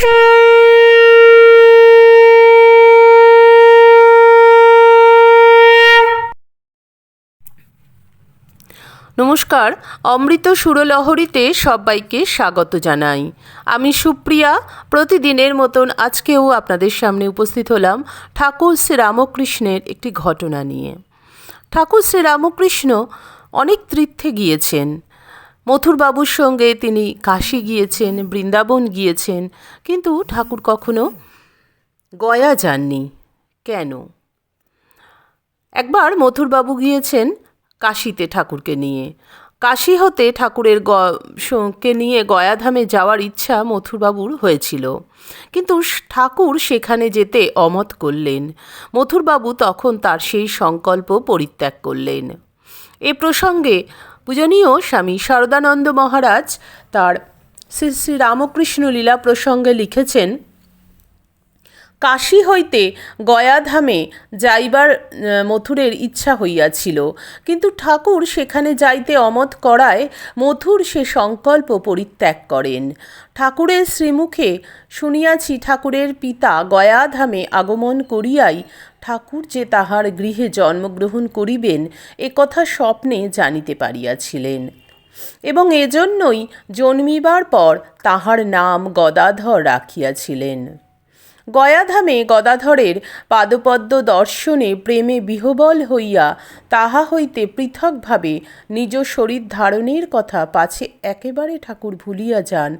নমস্কার, অমৃত সুরলহরীতে সবাইকে স্বাগত জানাই। আমি সুপ্রিয়া, প্রতিদিনের মতন আজকেও আপনাদের সামনে উপস্থিত হলাম ঠাকুর শ্রীরামকৃষ্ণের একটি ঘটনা নিয়ে। ঠাকুর শ্রীরামকৃষ্ণ অনেক তীর্থে গিয়েছেন। মথুরবাবুর সঙ্গে তিনি কাশী গিয়েছেন, বৃন্দাবন গিয়েছেন, কিন্তু ঠাকুর কখনো গয়া যাননি। কেন? একবার মথুরবাবু গিয়েছেন কাশীতে ঠাকুরকে নিয়ে। কাশী হতে ঠাকুরের কে নিয়ে গয়াধামে যাওয়ার ইচ্ছা মথুরবাবুর হয়েছিল। কিন্তু ঠাকুর সেখানে যেতে অমত করলেন। মথুরবাবু তখন তার সেই সংকল্প পরিত্যাগ করলেন। এ প্রসঙ্গে পূজনীয় স্বামী শারদানন্দ মহারাজ তার শ্রী শ্রী রামকৃষ্ণ লীলা প্রসঙ্গে লিখেছেন, কাশী হইতে গয়াধামে যাইবার মথুরের ইচ্ছা হইয়াছিল। কিন্তু ঠাকুর সেখানে যাইতে অমত করায় মথুর সে সংকল্প পরিত্যাগ করেন। ঠাকুরের শ্রীমুখে শুনিয়াছি ঠাকুরের পিতা গয়াধামে আগমন করিয়াই ঠাকুর যে তাহার গৃহে জন্মগ্রহণ করিবেন, এ কথা স্বপ্নে জানিতে পারিয়াছিলেন। এবং এজন্যই জন্মিবার পর তাহার নাম গদাধর রাখিয়াছিলেন। গয়াধামে গদাধরের পাদপদ্ম দর্শনে প্রেমে বিহবল হইয়া তাহা হইতে পৃথকভাবে নিজ শরীর ধারণের কথা পাছে একেবারে ঠাকুর ভুলিয়া যান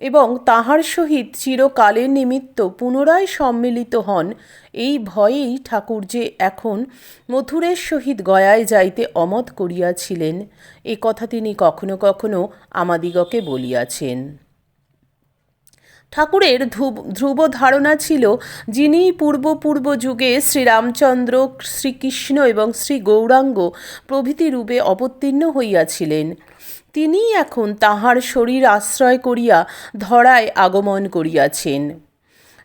এবং তাহার সহিত চিরকালের নিমিত্ত পুনরায় সম্মিলিত হন, এই ভয়েই ঠাকুর যে এখন মথুরের সহিত গয়ায় যাইতে অমত করিয়াছিলেন, এ কথা তিনি কখনো কখনো আমাদিগকে বলিয়াছেন। ঠাকুরের ধ্রুব ধারণা ছিল যিনি পূর্ব পূর্ব যুগে শ্রীরামচন্দ্র, শ্রীকৃষ্ণ এবং শ্রী গৌরাঙ্গ প্রভৃতি রূপে অবতীর্ণ হইয়াছিলেন। তিনি এখন তাহার শরীর আশ্রয় করিয়া ধরায় আগমন করিয়াছেন।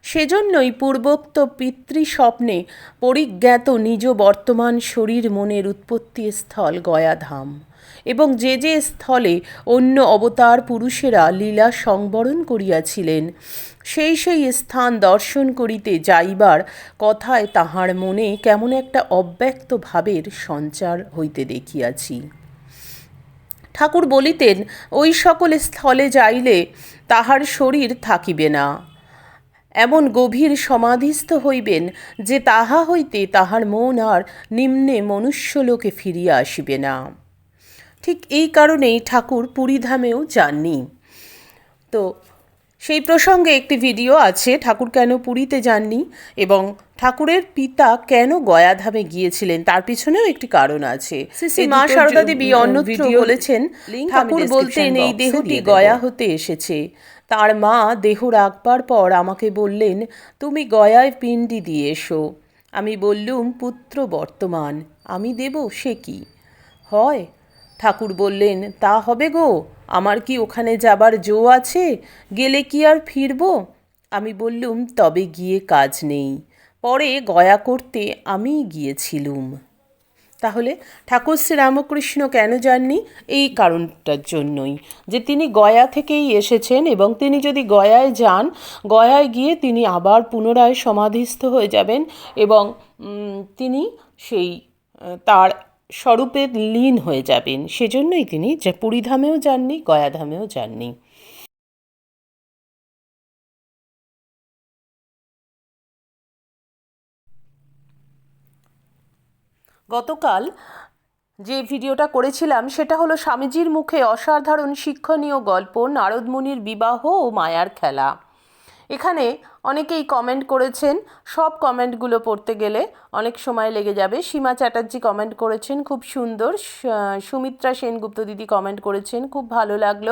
সেজন্যই পূর্বোক্ত পিতৃস্বপ্নে পরিজ্ঞাত নিজ বর্তমান শরীর মনের উৎপত্তি স্থল গয়াধাম। এবং যে যে স্থলে অন্য অবতার পুরুষেরা লীলা সংবরণ করিয়াছিলেন, সেই সেই স্থান দর্শন করিতে যাইবার কথায় তাহার মনে কেমন একটা অব্যক্ত ভাবের সঞ্চার হইতে দেখিয়াছি। ঠাকুর বলিতেন, ওই সকল স্থলে যাইলে তাহার শরীর থাকিবে না। এমন গভীর সমাধিস্থ হইবেন যে তাহা হইতে তাহার মন আর নিম্নে মনুষ্যলোকে ফিরিয়া আসিবে না। ঠিক এই কারণেই ঠাকুর পুরীধামেও যাননি। তো সেই প্রসঙ্গে একটি ভিডিও আছে ঠাকুর কেন পুরীতে যাননি এবং ঠাকুরের পিতা কেন গয়াধামে গিয়েছিলেন তার পিছনেও একটি কারণ আছে। মা সারদা দেবী উম, অন্যত্র ভিডিওর বলেছেন ঠাকুর বলতেন এই দেহটি গয়া হতে এসেছে। তার মা দেহ রাখবার পর আমাকে বললেন তুমি গয়ায় পিণ্ডি দিয়ে এসো। আমি বললুম পুত্র বর্তমান আমি দেব সে কি? হয় ঠাকুর বললেন, তা হবে গো, আমার কি ওখানে যাবার জো আছে? গেলে কি আর ফিরবো? আমি বললুম, তবে গিয়ে কাজ নেই। পরে গয়া করতে আমিই গিয়েছিলুম। তাহলে ঠাকুর শ্রীরামকৃষ্ণ কেন যাননি? এই কারণটার জন্যই। যে তিনি গয়া থেকেই এসেছেন এবং তিনি যদি গয়ায় যান, গয়ায় গিয়ে তিনি আবার পুনরায় সমাধিস্থ হয়ে যাবেন এবং তিনি সেই, তার স্বরূপে লীন হয়ে যাবেন। সেজন্যই তিনি যে পুরীধামেও যাননি গয়াধামেও যাননি। গতকাল যে ভিডিওটা করেছিলাম, সেটা হলো স্বামীজির মুখে অসাধারণ শিক্ষণীয় গল্প নারদমুনির বিবাহ ও মায়ার খেলা। এখানে অনেকেই কমেন্ট করেছেন, সব কমেন্টগুলো পড়তে গেলে অনেক সময় লেগে যাবে। সীমা চ্যাটার্জি কমেন্ট করেছেন, খুব সুন্দর। সুমিত্রা সেনগুপ্ত দিদি কমেন্ট করেছেন, খুব ভালো লাগল।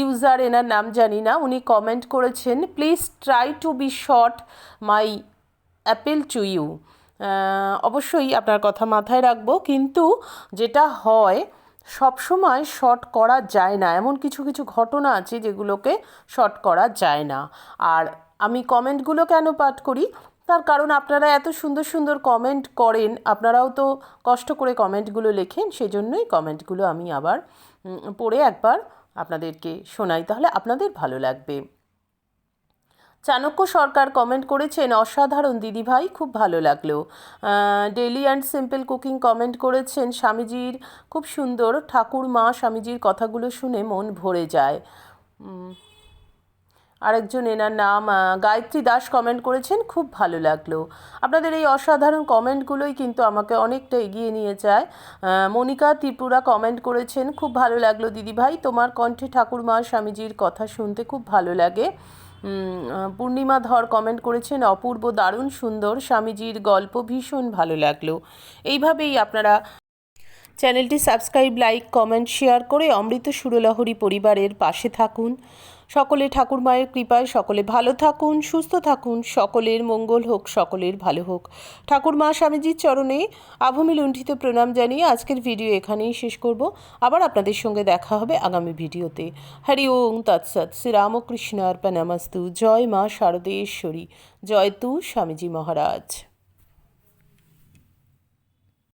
ইউজার এনার নাম জানি না, উনি কমেন্ট করেছেন please try to be short my appeal to you অবশ্যই আপনার কথা মাথায় রাখব, কিন্তু যেটা হয় সব সময় শর্ট করা যায় না। এমন কিছু কিছু ঘটনা আছে যেগুলোকে শর্ট করা যায় না। আর আমি কমেন্টগুলো কেন পাঠ করি? তার কারণ আপনারা এত সুন্দর সুন্দর কমেন্ট করেন, আপনারাও তো কষ্ট করে কমেন্টগুলো লেখেন, সেজন্যই কমেন্টগুলো আমি আবার পড়ে একবার আপনাদেরকে শোনাই। তাহলে আপনাদের ভালো লাগবে। চাণক্য সরকার কমেন্ট করেছেন, অসাধারণ দিদিভাই খুব ভালো লাগল। Daily and simple cooking comment করেছেন, স্বামীজির খুব সুন্দর, ঠাকুর মা স্বামীজির কথাগুলো শুনে মন ভরে যায়। আরেকজন এনার নাম গায়ত্রী দাস কমেন্ট করেছেন, খুব ভালো লাগল। আপনাদের এই অসাধারণ কমেন্টগুলোই কিন্তু আমাকে অনেকটা এগিয়ে নিয়ে যায়। মনিকা ত্রিপুরা কমেন্ট করেছেন, খুব ভালো লাগল দিদিভাই তোমার কণ্ঠে ঠাকুরমা স্বামীজির কথা শুনতে খুব ভালো লাগে। পূর্ণিমা ধর কমেন্ট করেছেন, অপূর্ব, দারুণ, সুন্দর, স্বামীজির গল্প ভীষণ ভালো লাগল। এইভাবেই আপনারা চ্যানেলটি সাবস্ক্রাইব লাইক কমেন্ট শেয়ার করে অমৃত সুরলহরী পরিবারের পাশে থাকুন। সকলে ঠাকুর মায়ের কৃপায় সকলে ভালো থাকুন, সুস্থ থাকুন, সকলের মঙ্গল হোক, সকলের ভালো হোক। ঠাকুর মা স্বামীজির চরণে আভূমি লুণ্ঠিত প্রণাম জানিয়ে আজকের ভিডিও এখানেই শেষ করব। আবার আপনাদের সঙ্গে দেখা হবে আগামী ভিডিওতে। হরি ওং তৎসৎ শ্রীরামকৃষ্ণ অর্পণামস্তু জয় মা শারদেশ্বরী। জয় তু স্বামীজি মহারাজ।